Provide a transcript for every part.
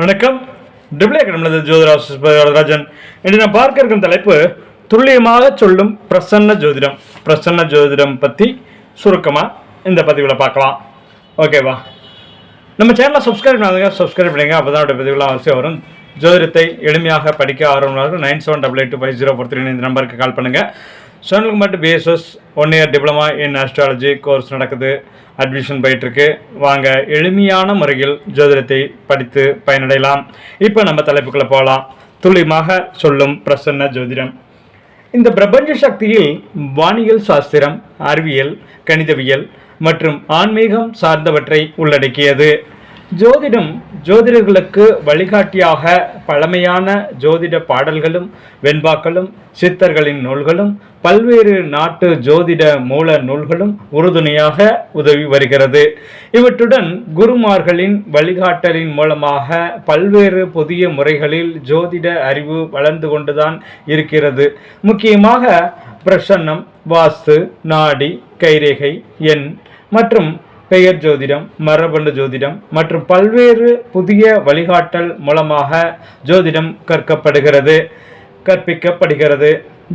வணக்கம். டிப்ளே அகாடமியில் ஜோதிராஜன் வரதராஜன் இன்று நான் பார்க்க இருக்கும் தலைப்பு துல்லியமாக சொல்லும் பிரசன்ன ஜோதிடம். பிரசன்ன ஜோதிடம் பற்றி சுருக்கமாக இந்த பதிவில் பார்க்கலாம். ஓகேவா நம்ம சேனலை சப்ஸ்கிரைப் பண்ணாதுங்க சப்ஸ்கிரைப் பண்ணுங்க அப்போ தான் பதிவுலாம் அவசியம் வரும். ஜோதிடத்தை எளிமையாக படிக்க ஆர்வம் nine seven double eight five zero four three இந்த நம்பருக்கு கால் பண்ணுங்கள் Sonalkumar BSS one year diploma in astrology course நடக்குது. அட்மிஷன் போயிட்டுருக்கு. வாங்க எளிமையான முறையில் ஜோதிடத்தை படித்து பயனடையலாம். இப்போ நம்ம தலைப்புக்குள்ளே போகலாம் துல்லியமாக சொல்லும் பிரசன்ன ஜோதிடம். இந்த பிரபஞ்ச சக்தியில் வானியல் சாஸ்திரம் அறிவியல் கணிதவியல் மற்றும் ஆன்மீகம் சார்ந்தவற்றை உள்ளடக்கியது. ஜோதிடம் ஜோதிடர்களுக்கு வழிகாட்டியாக பழமையான ஜோதிட பாடல்களும் வெண்பாக்களும் சித்தர்களின் நூல்களும் பல்வேறு நாட்டு ஜோதிட மூல நூல்களும் உறுதுணையாக உதவி வருகிறது. இவற்றுடன் குருமார்களின் வழிகாட்டலின் மூலமாக பல்வேறு புதிய முறைகளில் ஜோதிட அறிவு வளர்ந்து கொண்டுதான் இருக்கிறது. முக்கியமாக பிரசன்னம் வாஸ்து நாடி கைரேகை எண் மற்றும் பெயர் ஜோதிடம் மரபணு ஜோதிடம் மற்றும் பல்வேறு புதிய வழிகாட்டல் மூலமாக ஜோதிடம் கற்கப்படுகிறது கற்பிக்கப்படுகிறது.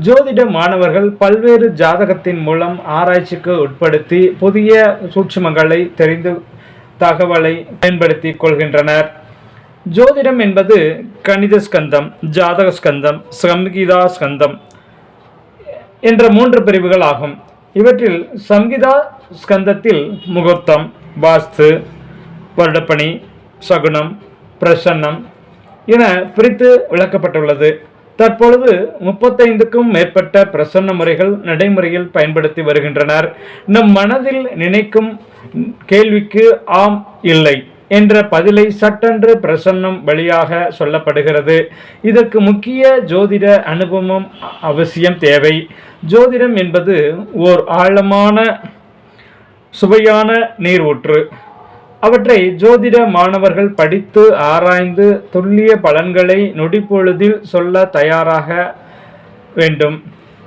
ஜோதிட மாணவர்கள் பல்வேறு ஜாதகத்தின் மூலம் ஆராய்ச்சிக்கு உட்படுத்தி புதிய சூட்சுமங்களை தெரிந்து தகவலை பயன்படுத்தி கொள்கின்றனர். ஜோதிடம் என்பது கணித ஸ்கந்தம் ஜாதக ஸ்கந்தம் சங்கீதா ஸ்கந்தம் என்ற மூன்று பிரிவுகள் ஆகும். இவற்றில் சங்கீதா ஸ்கந்தத்தில் முகூர்த்தம் வாஸ்து வருடப்பணி சகுனம் பிரசன்னம் என பிரித்து விளக்கப்பட்டுள்ளது. தற்பொழுது முப்பத்தைந்துக்கும் மேற்பட்ட பிரசன்ன முறைகள் நடைமுறையில் பயன்படுத்தி வருகின்றனர். நம் மனதில் நினைக்கும் கேள்விக்கு ஆம் இல்லை. என்ற பதிலை சட்டென்று பிரசன்னம் வழியாக சொல்லப்படுகிறது. இதற்கு முக்கிய ஜோதிட அனுபவம் அவசியம் தேவை. ஜோதிடம் என்பது ஓர் ஆழமான சுவையான நீர் ஊற்று அவற்றை ஜோதிட மாணவர்கள் படித்து ஆராய்ந்து துல்லிய பலன்களை நொடிப்பொழுதில் சொல்ல தயாராக வேண்டும்.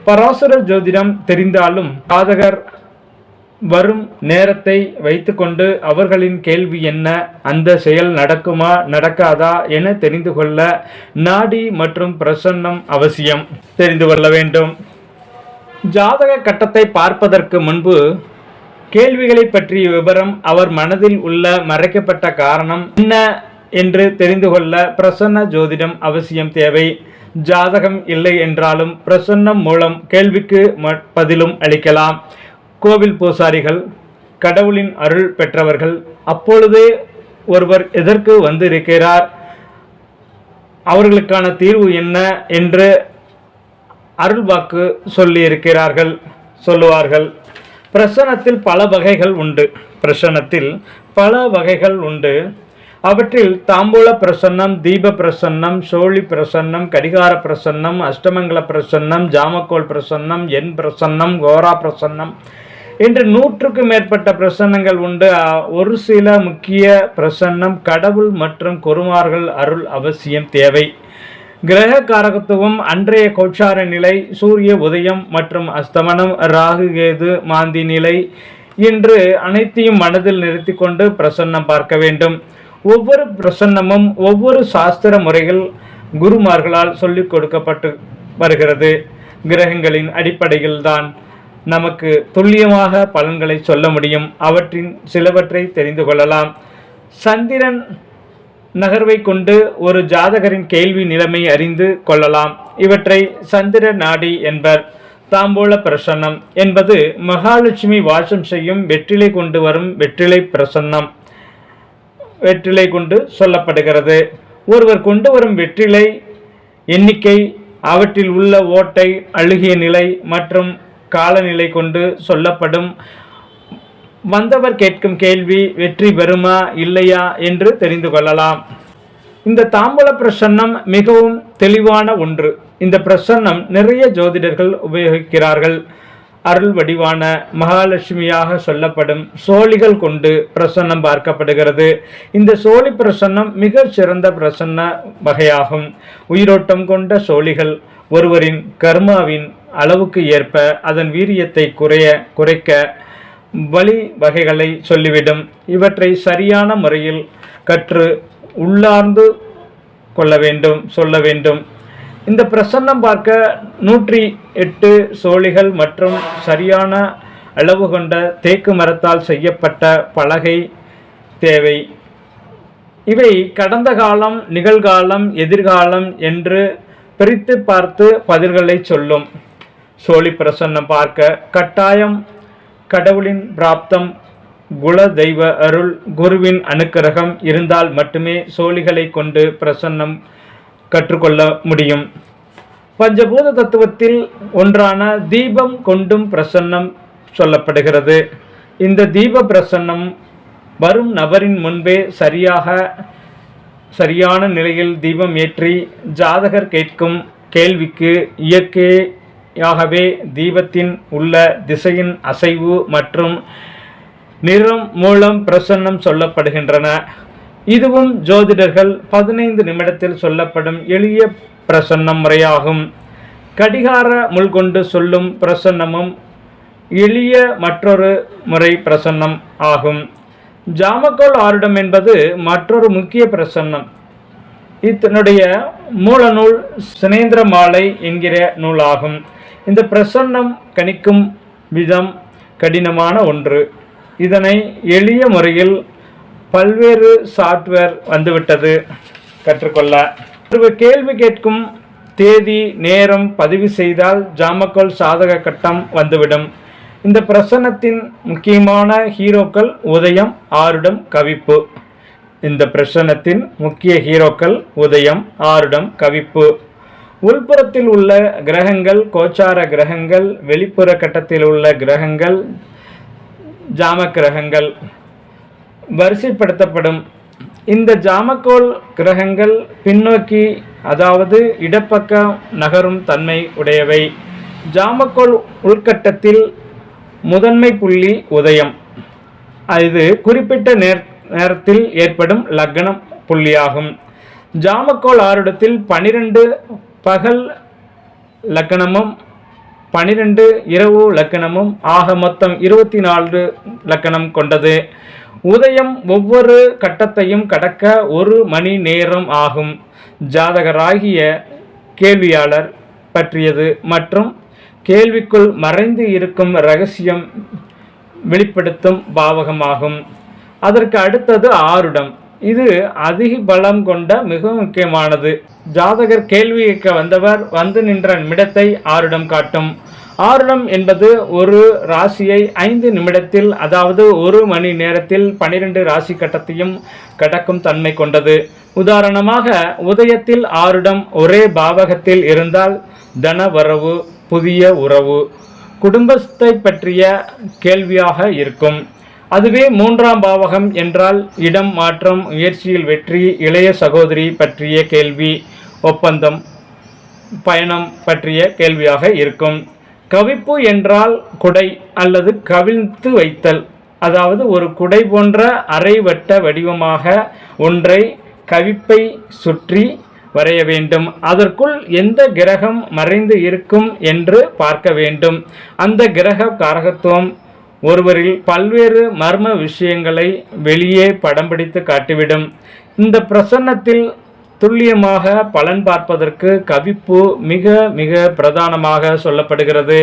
பராசுர ஜோதிடம் தெரிந்தாலும் ஜாதகர் வரும் நேரத்தை வைத்துக்கொண்டு அவர்களின் கேள்வி என்ன? அந்த செயல் நடக்குமா நடக்காதா என தெரிந்து கொள்ள நாடி மற்றும் பிரசன்னம் அவசியம். தெரிந்து கொள்ள வேண்டும். ஜாதக கட்டத்தை பார்ப்பதற்கு முன்பு கேள்விகளை பற்றிய விவரம் அவர் மனதில் உள்ள மறைக்கப்பட்ட காரணம் என்ன என்று தெரிந்து கொள்ள பிரசன்ன ஜோதிடம் அவசியம் தேவை. ஜாதகம் இல்லை என்றாலும் பிரசன்னம் மூலம் கேள்விக்கு ம- பதிலும் அளிக்கலாம். கோவில் பூசாரிகள் கடவுளின் அருள் பெற்றவர்கள் அப்பொழுதே ஒருவர் எதற்கு வந்திருக்கிறார்? அவர்களுக்கான தீர்வு என்ன என்று அருள்வாக்கு சொல்லி இருக்கிறார்கள் சொல்லுவார்கள். பிரசனத்தில் பல வகைகள் உண்டு. பிரசனத்தில் பல வகைகள் உண்டு. அவற்றில் தாம்பூல பிரசன்னம் தீப பிரசன்னம் சோழி பிரசன்னம் கடிகார பிரசன்னம் அஷ்டமங்கல பிரசன்னம் ஜாமக்கோல் பிரசன்னம் என் பிரசன்னம் கோரா பிரசன்னம் இன்று நூற்றுக்கும் மேற்பட்ட பிரசன்னங்கள் உண்டு. ஒரு சில முக்கிய பிரசன்னம் கடவுள் மற்றும் குருமார்கள் அருள் அவசியம் தேவை. கிரக காரகத்துவம் அன்றைய கோட்சார நிலை சூரிய உதயம் மற்றும் அஸ்தமனம் ராகு கேது மாந்தி நிலை. என்று அனைத்தையும் மனதில் நிறுத்தி கொண்டு பிரசன்னம் பார்க்க வேண்டும். ஒவ்வொரு பிரசன்னமும் ஒவ்வொரு சாஸ்திர முறைகள் குருமார்களால் சொல்லிக் கொடுக்கப்பட்டு வருகிறது. கிரகங்களின் அடிப்படையில் தான் நமக்கு துல்லியமாக பலன்களை சொல்ல முடியும். அவற்றின் சிலவற்றை தெரிந்து கொள்ளலாம். சந்திரன் நகர்வை கொண்டு ஒரு ஜாதகரின் கேள்வி நிலைமை அறிந்து கொள்ளலாம். இவற்றை சந்திர நாடி என்பர். தாம்பூல பிரசன்னம் என்பது மகாலட்சுமி வாசம் செய்யும் வெற்றிலை கொண்டு வரும் வெற்றிலை பிரசன்னம். வெற்றிலை கொண்டு சொல்லப்படுகிறது. ஒருவர் கொண்டு வரும் வெற்றிலை எண்ணிக்கை அவற்றில் உள்ள ஓட்டை அழுகிய நிலை மற்றும் காலநிலை கொண்டு சொல்லப்படும். வந்தவர் கேட்கும் கேள்வி வெற்றி பெறுமா இல்லையா என்று தெரிந்து கொள்ளலாம். இந்த தாம்பூல பிரசன்னம் மிகவும் தெளிவான ஒன்று. இந்த பிரசன்னம் நிறைய ஜோதிடர்கள் உபயோகிக்கிறார்கள். அருள் வடிவான மகாலட்சுமியாக சொல்லப்படும் சோழிகள் கொண்டு பிரசன்னம் பார்க்கப்படுகிறது. இந்த சோழி பிரசன்னம் மிக சிறந்த பிரசன்ன வகையாகும். உயிரோட்டம் கொண்ட சோழிகள் ஒருவரின் கர்மாவின் அளவுக்கு ஏற்ப அதன் வீரியத்தை குறைய குறைக்க வழி வகைகளை சொல்லிவிடும். இவற்றை சரியான முறையில் கற்று உள்ளார்ந்து கொள்ள வேண்டும் சொல்ல வேண்டும். இந்த பிரசன்னம் பார்க்க நூற்றி எட்டு சோழிகள் மற்றும் சரியான அளவு கொண்ட தேக்கு மரத்தால் செய்யப்பட்ட பலகை தேவை. இவை கடந்த காலம் நிகழ்காலம் எதிர்காலம் என்று பிரித்து பார்த்து பதில்களை சொல்லும். சோழி பிரசன்னம் பார்க்க கட்டாயம் கடவுளின் பிராப்தம் குல தெய்வ அருள் குருவின் அனுக்கிரகம் இருந்தால் மட்டுமே சோழிகளை கொண்டு பிரசன்னம் கற்றுக்கொள்ள முடியும். பஞ்சபூத தத்துவத்தில் ஒன்றான தீபம் கொண்டும் பிரசன்னம் சொல்லப்படுகிறது. இந்த தீப பிரசன்னம் வரும் நபரின் முன்பே சரியாக சரியான நிலையில் தீபம் ஏற்றி ஜாதகர் கேட்கும் கேள்விக்கு ஆகவே தீபத்தின் உள்ள திசையின் அசைவு மற்றும் நிறம் மூலம் பிரசன்னம் சொல்லப்படுகின்றன. இதுவும் ஜோதிடர்கள் பதினைந்து நிமிடத்தில் சொல்லப்படும் எளிய பிரசன்னம் முறையாகும். கடிகார முள் கொண்டு சொல்லும் பிரசன்னமும் எளிய மற்றொரு முறை பிரசன்னம் ஆகும். ஜாமக்கோல் ஆருடம் என்பது மற்றொரு முக்கிய பிரசன்னம். இத்தனுடைய மூலநூல் சினேந்திர மாலை என்கிற நூலாகும். இந்த பிரசன்னம் கணிக்கும் விதம் கடினமான ஒன்று. இதனை எளிய முறையில் பல்வேறு சாஃப்ட்வேர் வந்துவிட்டது. கற்றுக்கொள்ள. ஒரு கேள்வி கேட்கும் தேதி நேரம் பதிவு செய்தால் ஜாமக்கோல் சாதக கட்டம் வந்துவிடும். இந்த பிரசன்னத்தின் முக்கியமான ஹீரோக்கள் உதயம் ஆருடம் கவிப்பு. இந்த பிரசன்னத்தின் முக்கிய ஹீரோக்கள் உதயம் ஆருடம் கவிப்பு. உள்புறத்தில் உள்ள கிரகங்கள் கோச்சார கிரகங்கள் வெளிப்புற கட்டத்தில் உள்ள கிரகங்கள் ஜாம கிரகங்கள் வரிசைப்படுத்தப்படும். இந்த ஜாமக்கோல் கிரகங்கள் பின்னோக்கி அதாவது இடப்பக்கம் நகரும் தன்மை உடையவை. ஜாமக்கோல் உள்கட்டத்தில் முதன்மை புள்ளி உதயம். இது குறிப்பிட்ட நேர் நேரத்தில் ஏற்படும் லக்னம் புள்ளியாகும். ஜாமக்கோல் ஆருடத்தில் பனிரெண்டு பகல் லக்கணமும் பனிரெண்டு இரவு லக்கணமும் ஆக மொத்தம் இருபத்தி நாலு லக்கணம் கொண்டது. உதயம் ஒவ்வொரு கட்டத்தையும் கடக்க ஒரு மணி நேரம் ஆகும். ஜாதகராகிய கேள்வியாளர் பற்றியது மற்றும் கேள்விக்குள் மறைந்து இருக்கும் ரகசியம் வெளிப்படுத்தும் பாவகமாகும். அதற்கு அடுத்தது ஆருடம். இது அதிக பலம் கொண்ட மிக முக்கியமானது. ஜாதகர் கேள்வி கேட்க வந்தவர் வந்து நின்ற நிமிடத்தை ஆருடம் காட்டும். ஆருடம் என்பது ஒரு ராசியை ஐந்து நிமிடத்தில் அதாவது ஒரு மணி நேரத்தில் பனிரெண்டு ராசி கட்டத்தையும் கடக்கும் தன்மை கொண்டது. உதாரணமாக உதயத்தில் ஆருடம் ஒரே பாவகத்தில் இருந்தால் தன வரவு புதிய உறவு குடும்பத்தை பற்றிய கேள்வியாக இருக்கும். அதுவே மூன்றாம் பாவகம் என்றால் இடம் மாற்றம் முயற்சியில் வெற்றி இளைய சகோதரி பற்றிய கேள்வி ஒப்பந்தம் பயணம் பற்றிய கேள்வியாக இருக்கும். கவிப்பு என்றால் குடை அல்லது கவிழ்த்து வைத்தல். அதாவது ஒரு குடை போன்ற அரைவட்ட வடிவமாக ஒன்றை கவிப்பை சுற்றி வரைய வேண்டும். அதற்குள் எந்த கிரகம் மறைந்து இருக்கும் என்று பார்க்க வேண்டும். அந்த கிரக காரகத்துவம் ஒருவரில் பல்வேறு மர்ம விஷயங்களை வெளியே படம் பிடித்து காட்டிவிடும். இந்த பிரசன்னத்தில் துல்லியமாக பலன் பார்ப்பதற்கு கவிப்பு மிக மிக பிரதானமாக சொல்லப்படுகிறது.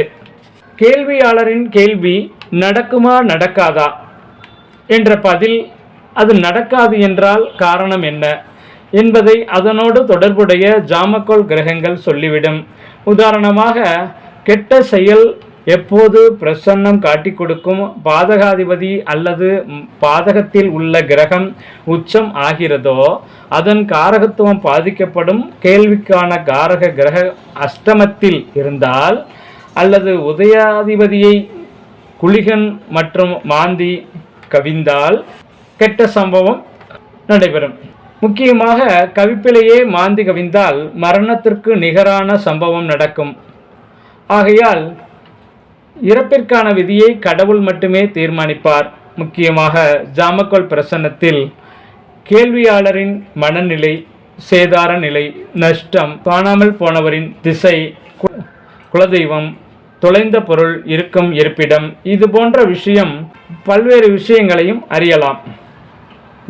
கேள்வியாளரின் கேள்வி நடக்குமா நடக்காதா? என்ற பதில் அது நடக்காது என்றால் காரணம் என்ன? என்பதை அதனோடு தொடர்புடைய ஜாமக்கோல் கிரகங்கள் சொல்லிவிடும். உதாரணமாக கெட்ட செயல் எப்போது பிரசன்னம் காட்டி கொடுக்கும் பாதகாதிபதி அல்லது பாதகத்தில் உள்ள கிரகம் உச்சம் ஆகிறதோ அதன் காரகத்துவம் பாதிக்கப்படும் கேள்விக்கான காரக கிரக அஷ்டமத்தில் இருந்தால் அல்லது உதயாதிபதியை குளிகன் மற்றும் மாந்தி கவிந்தால் கெட்ட சம்பவம் நடைபெறும். முக்கியமாக கவிப்பிலேயே மாந்தி கவிந்தால் மரணத்திற்கு நிகரான சம்பவம் நடக்கும். ஆகையால் இறப்பிற்கான விதியை கடவுள் மட்டுமே தீர்மானிப்பார். முக்கியமாக ஜாமக்கோல் பிரசன்னத்தில் கேள்வியாளரின் மனநிலை சேதார நிலை நஷ்டம் காணாமல் போனவரின் திசை கு- குலதெய்வம் தொலைந்த பொருள் இருக்கும் இருப்பிடம் இது போன்ற விஷயம் பல்வேறு விஷயங்களையும் அறியலாம்.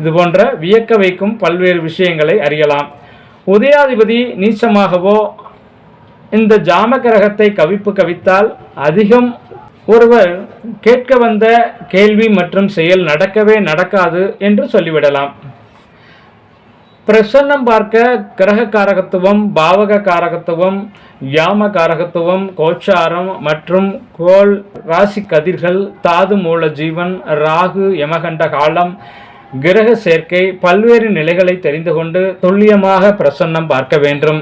இது போன்ற வியக்க வைக்கும் பல்வேறு விஷயங்களை அறியலாம். உதயாதிபதி நீச்சமாகவோ இந்த ஜாம கிரகத்தை கவிப்பு கவித்தால் அதிகம் ஒருவர் கேட்க வந்த கேள்வி மற்றும் செயல் நடக்கவே நடக்காது என்று சொல்லிவிடலாம். பிரசன்னம் பார்க்க கிரக காரகத்துவம் பாவக காரகத்துவம் யாம காரகத்துவம் கோச்சாரம் மற்றும் கோல் ராசி கதிர்கள் தாது மூல ஜீவன் ராகு யமகண்ட காலம் கிரக சேர்க்கை பல்வேறு நிலைகளை தெரிந்து கொண்டு துல்லியமாக பிரசன்னம் பார்க்க வேண்டும்.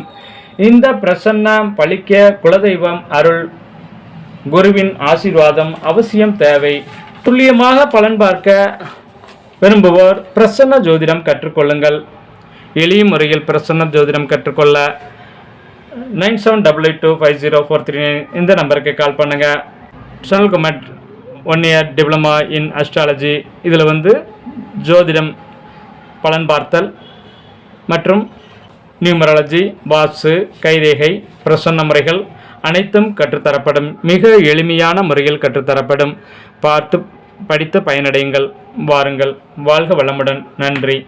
இந்த பிரசன்னம் பழிக்க குலதெய்வம் அருள் குருவின் ஆசீர்வாதம் அவசியம் தேவை. துல்லியமாக பலன் பார்க்க விரும்புவோர் பிரசன்ன ஜோதிடம் கற்றுக்கொள்ளுங்கள். எளிய முறையில் பிரசன்ன ஜோதிடம் கற்றுக்கொள்ள nine seven double eight two five zero four three nine இந்த நம்பருக்கு கால் பண்ணுங்கள் Sanal Kumar one year diploma in astrology இதில் வந்து ஜோதிடம் பலன் பார்த்தல் மற்றும் நியூமராலஜி வாஸ்து கைரேகை பிரசன்ன முறைகள் அனைத்தும் கற்றுத்தரப்படும். மிக எளிமையான முறையில் கற்றுத்தரப்படும். பார்த்து படித்து பயனடையுங்கள். வாருங்கள். வாழ்க வளமுடன். நன்றி.